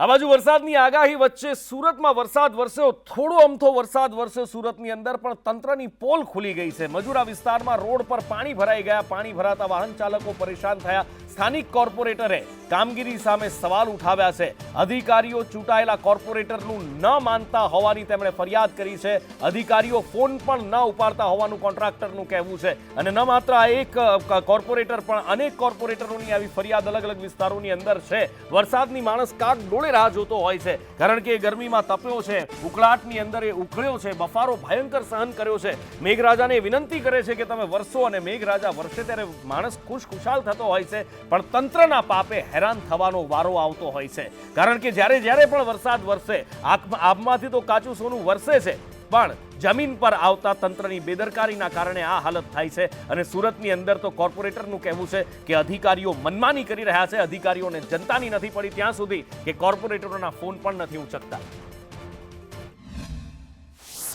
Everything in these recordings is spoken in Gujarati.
આ બાજુ વરસાદની આગાહી વચ્ચે સુરતમાં વરસાદ વરસ્યો, થોડો અમથો વરસાદ વરસ્યો સુરતની અંદર, પણ તંત્રની પોલ ખુલી ગઈ છે. મજુરા વિસ્તારમાં રોડ પર પાણી ભરાઈ ગયા, પાણી ભરાતા વાહન ચાલકો પરેશાન થયા. સ્થાનિક કોર્પોરેટરે કામગીરી સામે સવાલ ઉઠાવ્યા છે. અધિકારીઓ ચૂંટાયેલા કોર્પોરેટરનું ન માનતા હોવાની તેમણે ફરિયાદ કરી છે. અધિકારીઓ ફોન પણ ન ઉપાડતા હોવાનું કોન્ટ્રાક્ટરનું કહેવું છે. અને ન માત્ર આ એક કોર્પોરેટર, પણ અનેક કોર્પોરેટરોની આવી ફરિયાદ અલગ અલગ વિસ્તારોની અંદર છે. વરસાદની માણસ કાક ડોળે રાહ જોતો હોય છે. કારણ કે એ ગરમીમાં તપ્યો છે, ઉકળાટની અંદર એ ઉકળ્યો છે, બફારો ભયંકર સહન કર્યો છે. મેઘરાજાને વિનંતી કરે છે કે તમે વરસો અને મેઘરાજા વરસે ત્યારે માણસ ખુશ ખુશાલ થતો હોય છે. પણ તંત્રના પાપે હેરાન થવાનો વારો આવતો હોય છે. કારણ કે જ્યારે જ્યારે પણ વરસાદ વરસે આબમાંથી તો કાચું સોનું વરસે છે. પણ જમીન પર આવતા તંત્રની બેદરકારીના કારણે આ હાલત થાય છે અને સુરતની અંદર તો કોર્પોરેટરનું કહેવું છે કે અધિકારીઓ મનમાની કરી રહ્યા છે. અધિકારીઓને જનતાની નથી પડી ત્યાં સુધી કે કોર્પોરેટરોના ફોન પણ નથી ઉચકતા.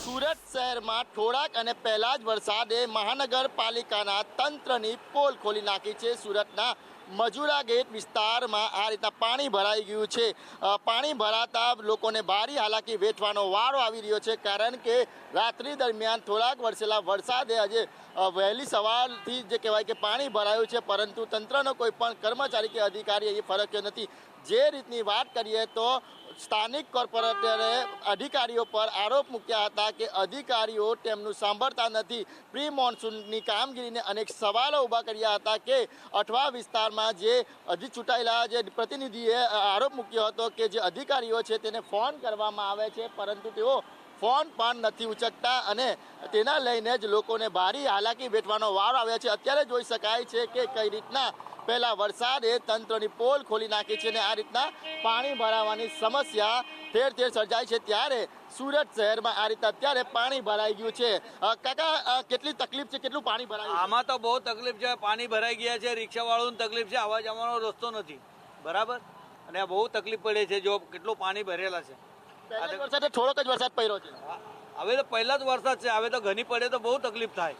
સુરત શહેરમાં થોડાક અને પહેલા જ વરસાદે મહાનગરપાલિકાના તંત્રની પોલ ખોલી નાખી છે સુરતના મજુરા ગેટ વિસ્તારમાં આ રીતના પાણી ભરાઈ ગયું છે. પાણી ભરાતા લોકોને બારી હાલાકી વેઠવાનો વારો આવી રહ્યો છે. કારણ કે રાત્રિ દરમિયાન થોડાક વરસેલા વરસાદે આજે વહેલી સવારથી જે કહેવાય કે પાણી ભરાયું છે, પરંતુ તંત્રનો કોઈ પણ કર્મચારી કે અધિકારી એ ફરક્યો નથી. જે રીતની વાત કરીએ તો સ્થાનિક કોર્પોરેટરે અધિકારીઓ પર આરોપ મૂક્યા હતા કે અધિકારીઓ તેમનું સાંભળતા નથી. પ્રી મોન્સૂનની કામગીરીને અનેક સવાલો ઊભા કર્યા હતા કે અઠવા વિસ્તારમાં જે હજી ચૂંટાયેલા જે પ્રતિનિધિએ આરોપ મૂક્યો હતો કે જે અધિકારીઓ છે તેને ફોન કરવામાં આવે છે, પરંતુ તેઓ ફોન પણ નથી ઉચકતા અને તેના લઈને જ લોકોને ભારી હાલાકી વેઠવાનો વારો આવ્યો છે. અત્યારે જોઈ શકાય છે કે કઈ રીતના પહેલા વરસાદે તંત્રની પોલ ખોલી નાખી છે અને આ રીતના પાણી ભરાવાની સમસ્યા ઠેર ઠેર સર્જાય છે ત્યારે સુરત શહેરમાં આ રીતે અત્યારે પાણી ભરાઈ ગયું છે. કાકા કેટલી તકલીફ છે? કેટલું પાણી ભરાયું આમાં તો બહુ તકલીફ છે. પાણી ભરાઈ ગયા છે. રિક્ષાવાળાનું તકલીફ છે. આવવા જવાનો રસ્તો નથી. બરાબર? અને બહુ તકલીફ પડે છે. જો કેટલું પાણી ભરેલા છે. વરસાદ થોડોક જ વરસાદ પડ્યો છે. હવે તો પહેલા જ વરસાદ છે. હવે તો ઘણી પડે તો બહુ તકલીફ થાય.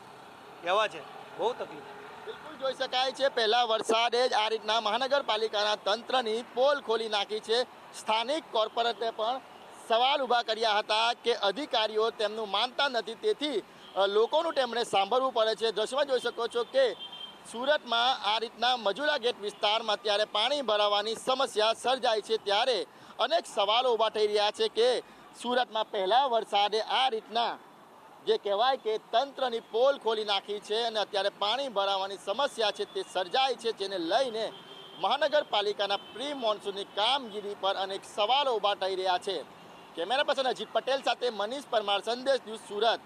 એવા છે? બહુ તકલીફ. બિલકુલ જોઈ શકાય છે, પહેલા વરસાદે જ આ રીતના મહાનગરપાલિકાના તંત્રની પોલ ખોલી નાખી છે. સ્થાનિક કોર્પોરેટે પણ સવાલ ઊભા કર્યા હતા કે અધિકારીઓ તેમનું માનતા નથી, તેથી લોકોનું તેમણે સાંભળવું પડે છે. દ્રશ્યમાં જોઈ શકો છો કે સુરતમાં આ રીતના મજુરા ગેટ વિસ્તારમાં ત્યારે પાણી ભરાવાની સમસ્યા સર્જાય છે ત્યારે અનેક સવાલો ઊભા થઈ રહ્યા છે કે સુરતમાં પહેલા વરસાદે આ રીતના જે કહેવાય કે તંત્રની પોલ ખોલી નાખી છે અને અત્યારે પાણી ભરાવાની સમસ્યા છે તે સર્જાય છે, જેને લઈને મહાનગરપાલિકાના પ્રી મોન્સૂનની કામગીરી પર અનેક સવાલો ઊભા થઈ રહ્યા છે. કેમેરા પર્સન અજીત પટેલ સાથે મનીષ પરમાર, સંદેશ ન્યૂઝ સુરત.